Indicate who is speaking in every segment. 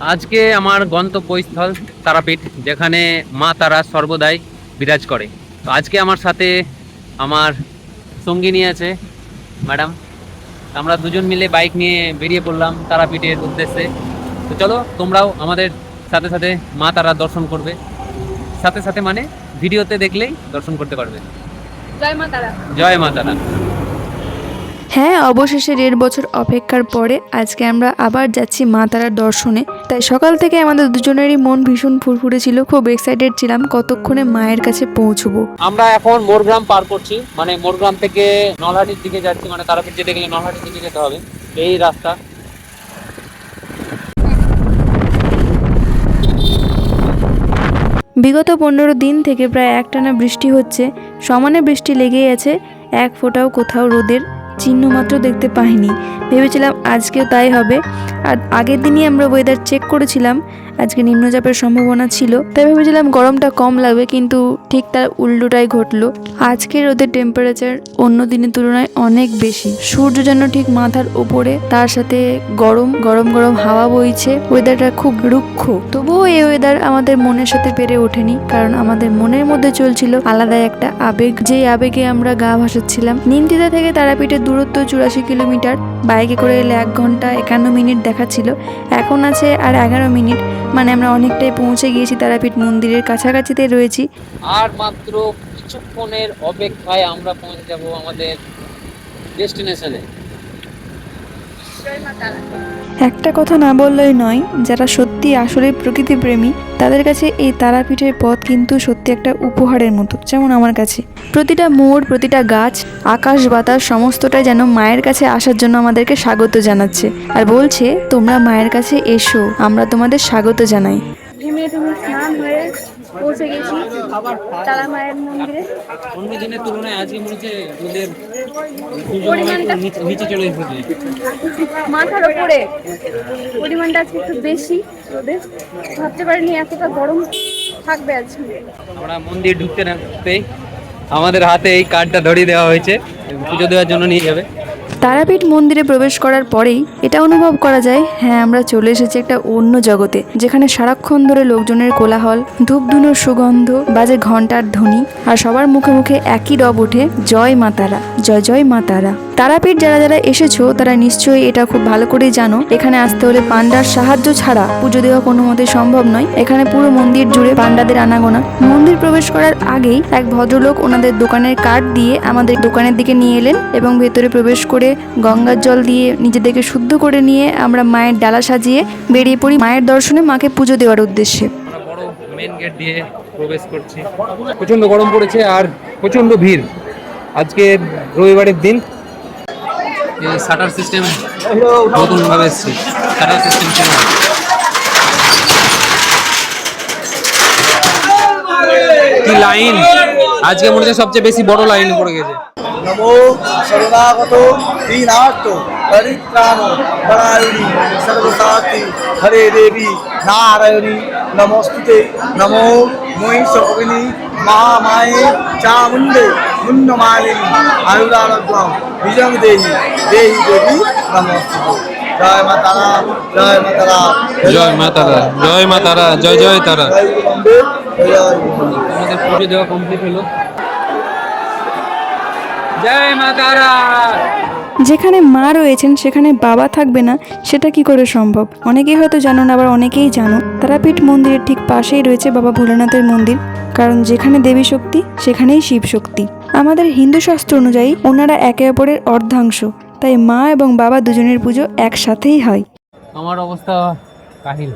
Speaker 1: আজকে আমার গন্তব্যস্থল তারাপীঠ যেখানে মা তারা সর্বদাই বিরাজ করে। তো আজকে আমার সাথে আমার সঙ্গিনী আছে ম্যাডাম। আমরা দুজন মিলে বাইক নিয়ে বেরিয়ে পড়লাম তারাপীঠের উদ্দেশ্যে। তো চলো তোমরাও আমাদের সাথে সাথে মা তারা দর্শন করবে। সাথে সাথে মানে ভিডিওতে দেখলেই দর্শন করতে পারবে।
Speaker 2: জয় মা তারা।
Speaker 1: জয় মা তারা।
Speaker 3: হ্যাঁ অবশেষে দেড় বছর অপেক্ষার পরে আজকে আমরা আবার যাচ্ছি মা তারার দর্শনে। তাই সকাল থেকে আমাদের দুজনেরই মন ভীষণ ফুরফুরে ছিল খুব এক্সাইটেড ছিলাম কতক্ষণে মায়ের কাছে পৌঁছবো।
Speaker 1: আমরা এখন মোরগ্রাম পার করছি মানে মোরগ্রাম থেকে নলহাটির দিকে যাচ্ছি মানে তারাপীঠ যেতে গেলে নলহাটির দিকে যেতে হবে এই রাস্তা।
Speaker 3: বিগত পনেরো দিন থেকে প্রায় একটানা বৃষ্টি হচ্ছে সমানে বৃষ্টি লেগেই আছে এক ফোঁটাও কোথাও রোদের চিহ্ন মাত্র দেখতে পাইনি। ভেবেছিলাম আজকেও তাই হবে। আর আগের দিনই আমরা ওয়েদার চেক করেছিলাম। আজকে নিম্নচাপের সম্ভাবনা ছিল। তাই ভেবেছিলাম গরমটা কম লাগবে, কিন্তু ঠিক তার উল্টোটাই ঘটলো। আজকে রোদের টেম্পারেচার অন্য দিনের তুলনায় অনেক বেশি। সূর্য যেন ঠিক মাথার উপরে, তার সাথে গরম গরম গরম হাওয়া বইছে। ওয়েদারটা খুব রুক্ষ। তবুও এই ওয়েদার আমাদের মনের সাথে পেরে ওঠেনি, কারণ আমাদের মনের মধ্যে চলছিল আলাদা একটা আবেগ। যে আবেগে আমরা গা ভাসাচ্ছিলাম নিমতিতা থেকে তারাপীঠের দূরত্ব চুরাশি কিলোমিটার। বাইকে করে এলে এক ঘণ্টা একান্ন মিনিট দেখাচ্ছিল, এখন আছে আর এগারো মিনিট। মানে আমরা অনেকটাই পৌঁছে গিয়েছি তারাপীঠ মন্দিরের কাছাকাছিতে রয়েছি।
Speaker 1: আর মাত্র কিছুক্ষণের অপেক্ষায় আমরা পৌঁছে যাব আমাদের ডেস্টিনেশনে।
Speaker 3: একটা কথা না বললেই নয় যারা সত্যি আসলে প্রকৃতিপ্রেমী, তাদের কাছে এই তারাপীঠের পথ কিন্তু সত্যি একটা উপহারের মতো, যেমন আমার কাছে। প্রতিটা মোড়, প্রতিটা গাছ, আকাশ, বাতাস, সমস্তটাই যেন মায়ের কাছে আসার জন্য আমাদেরকে স্বাগত জানাচ্ছে। আর বলছে, তোমরা মায়ের কাছে এসো, আমরা তোমাদের স্বাগত জানাই।
Speaker 2: স্নান হয়ে পৌঁছে গেছি তারা মায়ের মন্দিরে।
Speaker 1: অন্য দিনের তুলনায় আজকে মনে হচ্ছে রোদের
Speaker 2: পরিমাণটা
Speaker 1: নিচে- চলে এসেছে।
Speaker 2: মাথার ওপরে। পরিমাণটা আজকে একটু বেশি। রোদের ভাবতে পারিনি এতটা গরম থাকবে আজকে।
Speaker 1: আমরা মন্দির ঢুকতে না আমাদের হাতে এই কার্ডটা ধরিয়ে দেওয়া হয়েছে। পুজো দেওয়ার জন্য নিয়ে যাবে।
Speaker 3: তারাপীঠ মন্দিরে প্রবেশ করার পরেই এটা অনুভব করা যায় হ্যাঁ আমরা চলে এসেছি একটা অন্য জগতে, যেখানে সারাক্ষণ ধরে লোকজনের কোলাহল, ধূপধুনোর সুগন্ধ, বাজে ঘণ্টার ধ্বনি, আর সবার মুখে মুখে একই ডব ওঠে, জয় মা তারা, জয় জয় মা তারা। তারাপীঠ যারা যারা এসেছ, তারা নিশ্চয়ই এটা খুব ভালো করেই জানো, এখানে আসতে হলে পান্ডার সাহায্য ছাড়া পুজো দেওয়া কোনো মতে সম্ভব নয়, এখানে পুরো মন্দির জুড়ে পান্ডাদের আনাগোনা। মন্দির প্রবেশ করার আগেই এক ভদ্রলোক ওনাদের দোকানের কার্ড দিয়ে আমাদের দোকানের দিকে নিয়ে এলেন এবং ভেতরে প্রবেশ করে গঙ্গার জল দিয়ে নিজেদেরকে শুদ্ধ করে নিয়ে আমরা মায়ের ডালা সাজিয়ে বেরিয়ে পড়ি। মায়ের দর্শনে মাকে পুজো দেওয়ার উদ্দেশ্যে।
Speaker 1: আমরা মেন গেট দিয়ে প্রবেশ করছি। প্রচণ্ড গরম পড়েছে আর প্রচণ্ড ভিড়। আজকে রবিবারের দিন। শাটার সিস্টেম নতুন ভাবে এসছে। শাটার সিস্টেম ছিল কি লাইন আজকে মনে হচ্ছে সবচেয়ে বেশি বড় লাইন পড়ে গেছে।
Speaker 4: নমো শরণাগত দীনার্থ পরিত্রাণ পরায়ণী সর্বসাত্রী হরে দেবী নারায়ণী। নমস্তুতে নমো মহিষিনী মহামায়ে চামুণ্ডে মুন্নমালিনী আয়ুরারোগ্যম বিজং দেহি। দেহি দেবী নমস্তুতে। জয় মা তারা জয় মা তারা।
Speaker 1: জয় মা তারা জয় মা তারা জয় জয় তারা। আমাদের পুজো দেওয়া কমপ্লিট হলো। জয় মা তারা।
Speaker 3: যেখানে মা রয়েছেন সেখানে বাবা থাকবে না সেটা কি করে সম্ভব? অনেকেই হয়তো জানো না আবার অনেকেই জানো। তারাপীঠ মন্দিরের ঠিক পাশেই রয়েছে বাবা ভোলানাথের মন্দির। কারণ যেখানে দেবী শক্তি সেখানেই শিব শক্তি। আমাদের হিন্দু শাস্ত্র অনুযায়ী ওনারা একে অপরের অর্ধাংশ। তাই মা এবং বাবা দুজনের পুজো একসাথেই হয়।
Speaker 1: আমার অবস্থা কাহিল।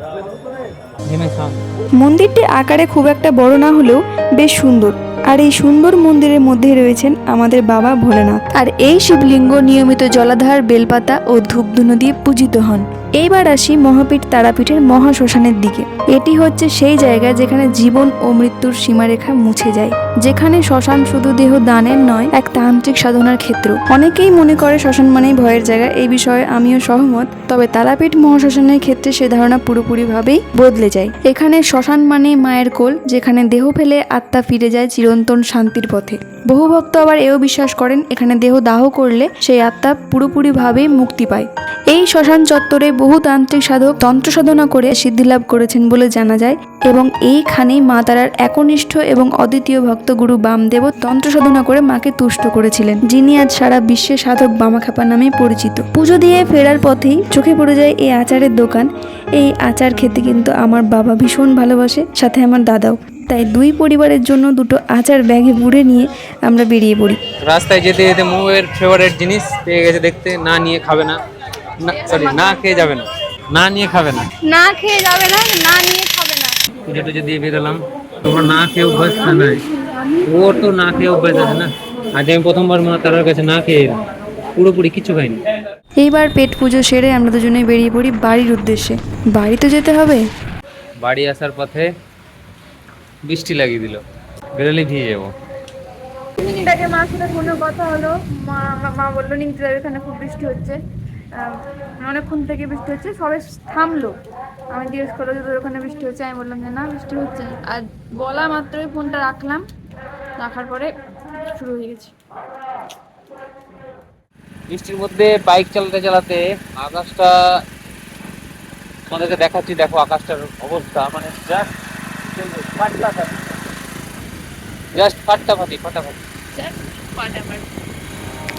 Speaker 3: মন্দিরটি আকারে খুব একটা বড় না হলেও বেশ সুন্দর। আর এই সুন্দর মন্দিরের মধ্যে রয়েছেন আমাদের বাবা ভোলেনাথ। আর এই শিবলিঙ্গ নিয়মিত জলাধার, বেলপাতা ও ধূপধুনো দিয়ে পূজিত হন। এইবার আসি মহাপীঠ তারাপীঠের মহাশ্মশানের দিকে। এটি হচ্ছে সেই জায়গা যেখানে জীবন ও মৃত্যুর সীমারেখা মুছে যায়। যেখানে শ্মশান শুধু দেহ দানের নয়, এক তান্ত্রিক সাধনার ক্ষেত্র। অনেকেই মনে করে শ্মশান মানেই ভয়ের জায়গা, এই বিষয়ে আমিও সহমত। তবে তারাপীঠ মহাশ্মশানের ক্ষেত্রে সে ধারণা পুরোপুরিভাবেই বদলে যায়। এখানে শ্মশান মানে মায়ের কোল, যেখানে দেহ ফেলে আত্মা ফিরে যায় চিরন্তন শান্তির পথে। বহু ভক্ত আবার এও বিশ্বাস করেন, এখানে দেহ দাহ করলে সেই আত্মা পুরোপুরিভাবেই মুক্তি পায়। এই শ্মশান চত্বরে বহু তান্ত্রিক সাধক তন্ত্র সাধনা করে সিদ্ধিলাভ করেছেন বলে জানা যায় এবং এইখানেই মা তারার একনিষ্ঠ এবং অদ্বিতীয় ভক্ত গুরু বামদেব তন্ত্র সাধনা করে মাকে তুষ্ট করেছিলেন, যিনি আজ সারা বিশ্বে সাধক বামাখাপা নামে পরিচিত। পুজো দিয়ে ফেরার পথেই চোখে পড়ে যায় এই আচারের দোকান। এই আচার খেতে কিন্তু আমার বাবা ভীষণ ভালোবাসে, সাথে আমার দাদাও। তাই দুই পরিবারের জন্য দুটো আচার ব্যাগে ভরে নিয়ে আমরা বেরিয়ে পড়ি।
Speaker 1: রাস্তায় যেতে যেতে মৌয়ের ফেভারিট জিনিস পেয়ে গেছে দেখতে না নিয়ে খাবে না। সরি না খেয়ে যাবে না। না নিয়ে খাবে না।
Speaker 2: না খেয়ে যাবে না না নিয়ে খাবে না।
Speaker 1: পুজো টুজো দিয়ে বেরোলাম তোমরা না খেয়ে অভ্যাস না নাই ও তো না খেয়ে অভ্যাস আছে না। আজ আমি প্রথমবার মা তারার কাছে না খেয়ে এলাম। পুরোপুরি কিছু খাইনি।
Speaker 3: এইবার পেট পুজো সেরে আমরা দুজনে বেরিয়ে পড়ি বাড়ির উদ্দেশ্যে। বাড়ি তো যেতে হবে?
Speaker 1: বাড়ি আসার পথে বৃষ্টি লাগিয়ে দিল। বেরোলে ভিজে যাব।
Speaker 2: নিমটাকে মার সাথে ফোনে কথা হলো? মা মা- বলল নিমতে যাবে এখানে খুব বৃষ্টি হচ্ছে। অনেকক্ষণ থেকে বৃষ্টি হচ্ছে সবে থামলো। আমি জিজ্ঞেস করল যে তোর ওখানে বৃষ্টি হচ্ছে? আমি বললাম যে না বৃষ্টি হচ্ছে না। আর বলা মাত্রই ফোনটা রাখলাম রাখার পরে শুরু হয়ে গেছে।
Speaker 1: বৃষ্টির মধ্যে বাইক চালাতে চালাতে আকাশটা তোমাদেরকে দেখাচ্ছি দেখো আকাশটার অবস্থা। মানে জাস্ট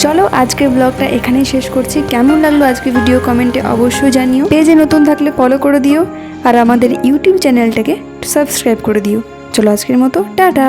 Speaker 3: চলো, আজকের ব্লগটা এখানেই শেষ করছি। কেমন লাগল আজকে ভিডিও কমেন্টে অবশ্যই জানিও। পেজে নতুন থাকলে ফলো করে দিও, আর আমাদের ইউটিউব চ্যানেলটাকে সাবস্ক্রাইব করে দিও। চলো, আজকের মতো, টাটা!